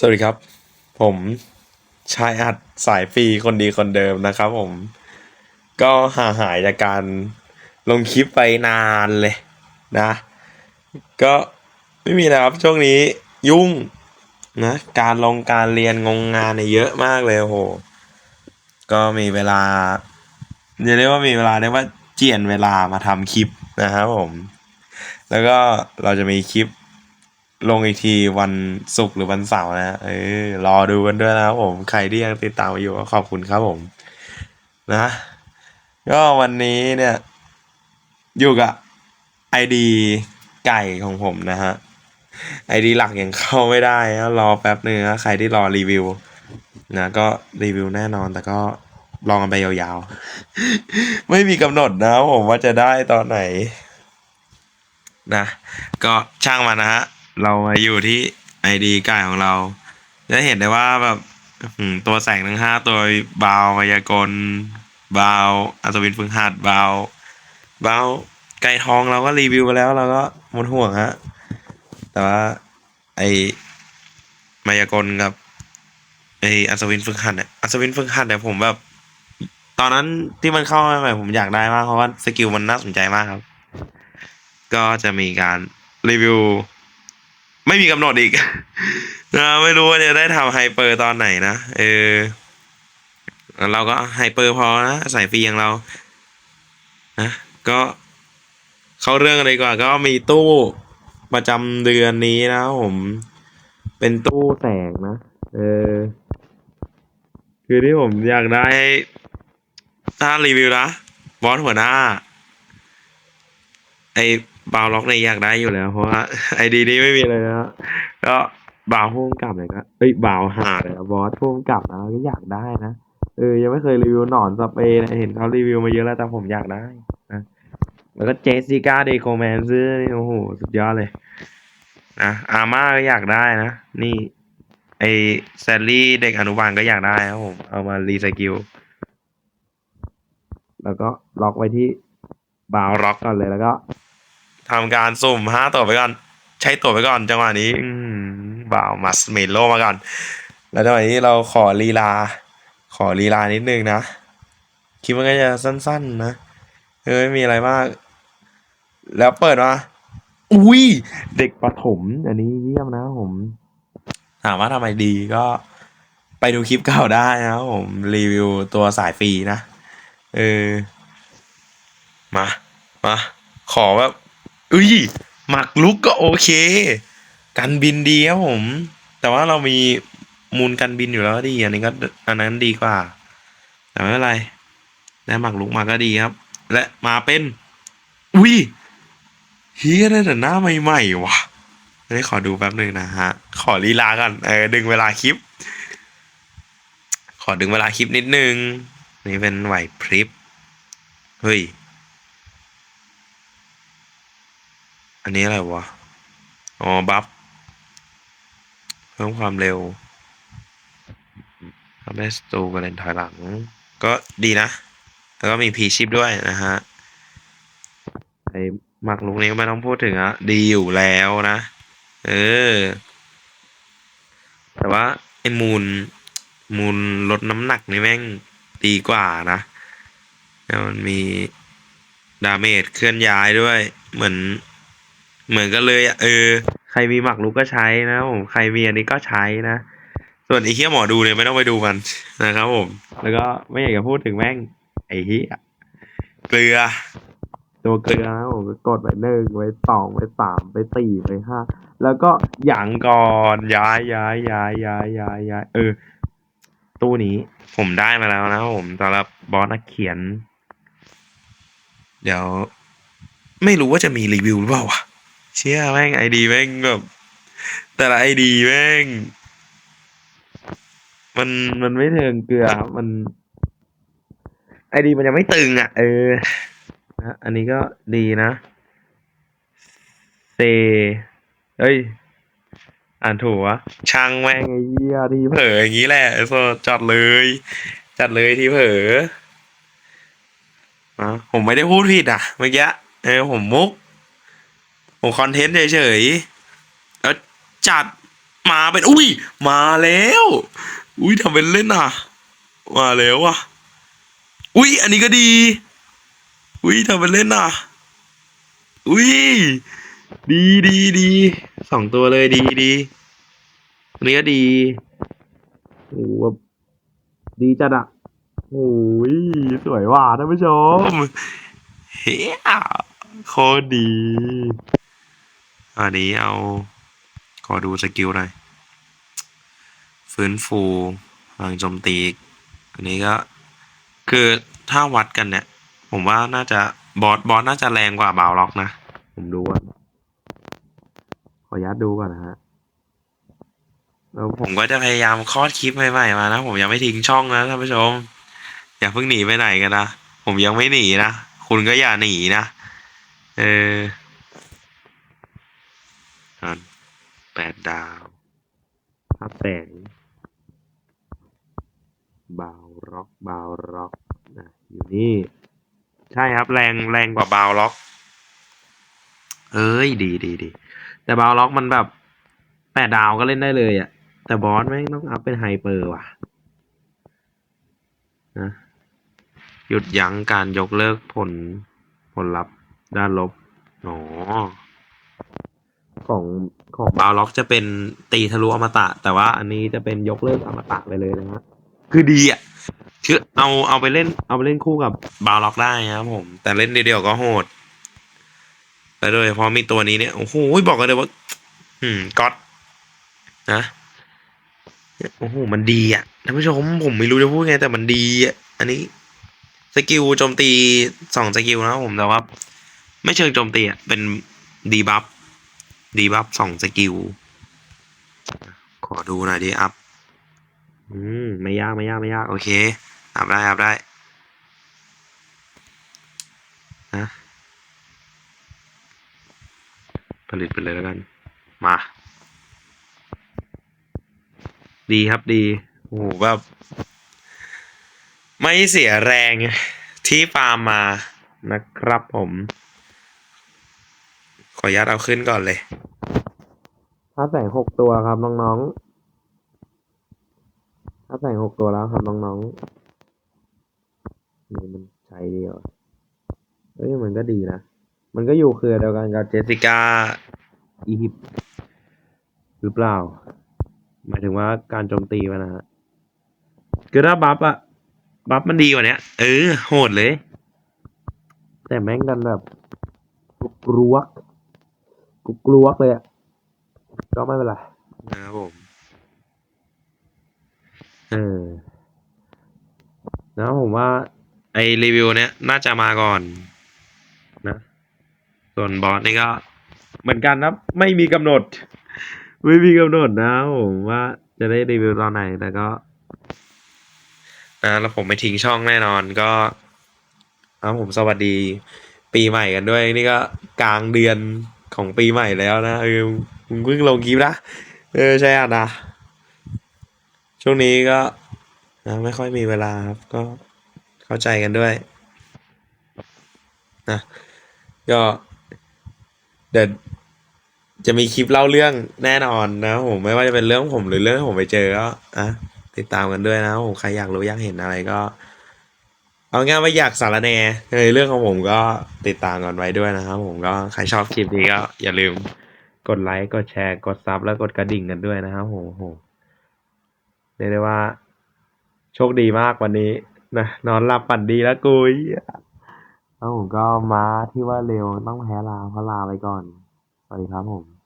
สวัสดีครับ ผมชายอัดสายฟรีคนดีคนเดิมนะครับผม ก็ห่าหายจากการลงคลิปไปนานเลยนะ ก็ไม่มีนะครับช่วงนี้ยุ่งนะการลงการเรียนงงงานเนี่ยเยอะมากเลยโห ก็มีเวลาจะเรียกว่ามีเวลาเรียกว่าเจียนเวลามาทำคลิปนะครับผม แล้วก็เราจะมีคลิป ลงอีกทีวันศุกร์หรือวันเสาร์นะเออรอดูกันด้วยนะครับผม ใครที่ยังติดตามอยู่ก็ขอบคุณครับผม นะ ก็วันนี้เนี่ย อยู่กับไอดีไก่ของผมนะฮะไอดีหลักยังเข้าไม่ได้นะรอแป๊บนึงนะใครที่รอรีวิวนะก็รีวิวแน่นอนแต่ก็ลองกันไปยาวๆ ไม่มีกำหนดนะผมว่าจะได้ตอนไหน นะ ก็ช่างมันนะฮะ เรามาอยู่ที่ไอดีไก่ของเรา จะเห็นได้ว่าแบบตัวแสงทั้งห้าตัวบาวมายากลบาวอัศวินฝึกหัดบาวบาวไก่ทองเราก็รีวิวไปแล้วเราก็หมดห่วงฮะ แต่ว่าไอมายากลกับไออัศวินฝึกหัดเนี่ยอัศวินฝึกหัดเนี่ยผมแบบ ตอนนั้นที่มันเข้ามาใหม่ผมอยากได้มากเพราะว่าสกิลมันน่าสนใจมากครับ ก็จะมีการรีวิว ไม่มีกำหนดอีกนะไม่รู้ว่าจะได้ทำไฮเปอร์ตอนไหนนะ เออ เราก็ไฮเปอร์พอนะใส่ฟรีอย่างเรานะก็เข้าเรื่องกันเลยกว่า ก็มีตู้ประจำเดือนนี้นะผม เป็นตู้แสงนะ เออ คือที่ผมอยากได้ถ้ารีวิวนะบอสหัวหน้า ไอ บาวล็อกเนี่ยอยากได้อยู่แล้ว เพราะว่าไอดีนี้ไม่มีเลยนะก็บาวพุ่งกลับเลยก็เอ้ยบาวหาเลยนะบอสพุ่งกลับนะก็อยากได้นะเออยังไม่เคยรีวิวหนอนสเปรย์นะเห็นเขารีวิวมาเยอะแล้วแต่ผมอยากได้นะแล้วก็เจสสิก้าเดโคแมนซื้อนี่โอ้โหสุดยอดเลยนะอาม่าก็อยากได้นะนี่ ไอแซลลี่เด็กอนุบาลก็อยากได้ครับผมเอามารีไซเคิลแล้วก็ล็อกไว้ที่บาวล็อกก่อนเลยแล้วก็ ทำการสุ่มห้าตัวไปก่อน ใช้ตัวไปก่อน จังหวะนี้บ่าวมัสเมโลมาก่อน แล้วจังหวะนี้เราขอลีลา ขอลีลานิดนึงนะคลิปมันก็จะสั้น ๆ นะเออไม่มีอะไรมาก แล้วเปิดมาอุ้ยเด็กประถม อันนี้เยี่ยมนะผม ถามว่าทำไมดีก็ไปดูคลิปเก่าได้นะผม รีวิวตัวสายฟรีนะ เออ มา มา ขอแบบ อุ้ยหมักลุกก็โอเคกันบินดีครับผม แต่ว่าเรามีมูลกันบินอยู่แล้วดีอันนี้ก็อันนั้นดีกว่า แต่ไม่เป็นไรได้หมักลุกมาก็ดีครับ และมาเป็น อุ้ยเฮียได้แต่หน้าใหม่ๆว่ะได้ขอดูแป๊บหนึ่งนะฮะ ขอลีลากันเออดึงเวลาคลิป ขอดึงเวลาคลิปนิดนึง นี่เป็นไหวพริบ เฮ้ย อันนี้อะไรวะ อ๋อ บัฟ เพิ่มความเร็วทำให้สตูกระเด็นถอยหลัง ก็ดีนะ แล้วก็มีพีชิปด้วยนะฮะ ไอ้หมักลุกนี้ไม่ต้องพูดถึงอะดีอยู่แล้วนะ เออ แต่ว่า ไอ้มูล มูลลดน้ำหนักนี่แม่งดีกว่านะแล้วมันมีดาเมจเคลื่อนย้ายด้วย เหมือน เหมือนกันเลยอะเออ ใครมีหมักลุกก็ใช้นะผมใครมีอันนี้ก็ใช้นะ ส่วนไอ้เหี้ยหมอดูเนี่ยไม่ต้องไปดูมันนะครับผม แล้วก็ไม่อยากจะพูดถึงแม่ง ไอ้เหี้ยเกลือ ตัวเกลือนะผมก็กดไปหนึ่งไปสองไปสามไปสี่ไปห้าแล้วก็หยังก่อนย้ายย้ายย้ายย้ายย้ายย้ายเออ ตู้นี้ผมได้มาแล้วนะครับผมสำหรับบอสนักเขียน เดี๋ยว ไม่รู้ว่าจะมีรีวิวหรือเปล่าวะ เชี่ยแม่งไอดีแม่งแบบแต่ละไอดีแม่ง มันมันไม่เทิงเกลือมันไอดีมันยังไม่ตึงอะ เออนะอันนี้ก็ดีนะเซเอ้ย อ่านถูกวะช่างแม่งไอ้เหี้ยที่เผลออย่างนี้แหละโซจัดเลย จัดเลยที่เผลออะผมไม่ได้พูดผิดอะเมื่อกี้เออผมมุก ผมคอนเทนต์เฉยๆแล้วจัดมาเป็นอุ้ย มาแล้ว อุ้ยทำเป็นเล่นอะ มาแล้วอะ อุ้ยอันนี้ก็ดี อุ้ยทำเป็นเล่นอะ อุ้ยดีดีดีสองตัวเลยดีดีอันนี้ก็ดีโอ้โหแบบดีจัดอะโอ้ยสวยว่ะท่านผู้ชมเฮียโคตรดี อันนี้เอาขอดูสกิลหน่อยฟื้นฟูพลังโจมตีอันนี้ก็คือถ้าวัดกันเนี่ย ผมว่าน่าจะบอสบอสน่าจะแรงกว่าบาวล็อกนะ ผมดูว่าขออนุญาตดูก่อนนะฮะแล้วผมก็จะพยายามคลอดคลิปใหม่ๆมานะ ผมยังไม่ทิ้งช่องนะท่านผู้ชม อย่าเพิ่งหนีไปไหนกันนะ ผมยังไม่หนีนะ คุณก็อย่าหนีนะ เอออ่ แปดดาวภาพแสงบาวล็อกบาวล็อกนะอยู่นี่ ใช่ครับ แรงแรงกว่าบาวล็อก เอ้ย ดีดีดีแต่บาวล็อกมันแบบแปดดาวก็เล่นได้เลยอะ่ะแต่บอสแม่งต้องอัพเป็นไฮเปอร์ว่ะนะหยุดยั้งการยกเลิกผลผลลัพธ์ด้านลบ อ๋อ ของของบาวล็อกจะเป็นตีทะลุอมตะ แต่ว่าอันนี้จะเป็นยกเลิกอมตะไปเลยนะฮะคือดีอะคือเอาเอาไปเล่นเอาไปเล่นคู่กับบาวล็อกได้นะครับผม แต่เล่นเดียวๆก็โหดแต่โดยเฉพาะมีตัวนี้เนี่ย โอ้โหบอกกันเลยว่า อืมก๊อตนะโอ้โหมันดีอะท่านผู้ชมผมไม่รู้จะพูดไง แต่มันดีอะอันนี้สกิลโจมตีสองสกิลนะครับผมแต่ว่า ไม่เชิงโจมตีอะเป็นดีบัฟ ดีบัฟสองสกิล ขอดูหน่อยดิอัพ อืม ไม่ยากไม่ยากไม่ยาก โอเค อัพได้ อัพได้นะผลิตไปเลยแล้วกัน มา ดีครับดี โอ้โหแบบ ไม่เสียแรงที่ฟาร์มมานะครับผม ขออนุญาตเอาขึ้นก่อนเลยถ้าแสงหกตัวครับน้องๆถ้าแสงหกตัวแล้วครับน้องๆนี่มันใช้ดีเหรอเอ้ยมันก็ดีนะ มันก็อยู่เครือเดียวกันกับเจสสิก้าอีฮิปหรือเปล่า หมายถึงว่าการโจมตีมันนะฮะคือถ้าบัฟอะบัฟมันดีกว่านี้เออ โหดเลย แต่แม่งดันแบบกุกรวก กุกรวกเลยอะก็ไม่เป็นไรนะครับผมเออแล้วผมว่า ไอรีวิวเนี้ยน่าจะมาก่อนนะ ส่วนบอสนี่ก็ เหมือนกันนะไม่มีกำหนด ไม่มีกำหนดนะผมว่าจะได้รีวิวตอนไหนแต่ก็นะแล้วผมไม่ทิ้งช่องแน่นอนก็เอาผมสวัสดีปีใหม่กันด้วย นี่ก็กลางเดือน ของปีใหม่แล้วนะเออมึงเพิ่งลงคลิปนะเออใช่อะนะช่วงนี้ก็นะไม่ค่อยมีเวลาครับก็เข้าใจกันด้วยนะก็เดี๋ยวจะมีคลิปเล่าเรื่องแน่นอนนะผมไม่ว่าจะเป็นเรื่องผมหรือเรื่องผมไปเจอก็อะติดตามกันด้วยนะผมใครอยากรู้อยากเห็นอะไรก็ เอาง่ายว่าอยากสารแนในเรื่องของผมก็ติดตามกันไว้ด้วยนะครับผมก็ใครชอบคลิปนี้ก็อย่าลืมกดไลค์กดแชร์กดซับแล้วกดกระดิ่งกันด้วยนะครับผมโอ้โหเรียกได้ว่า โชคดีมากวันนี้นะนอนหลับฝันดีแล้วกุยแล้วผมก็มาที่ว่าเร็วต้องแพ้ลาเพราะลาไปก่อน สวัสดีครับผม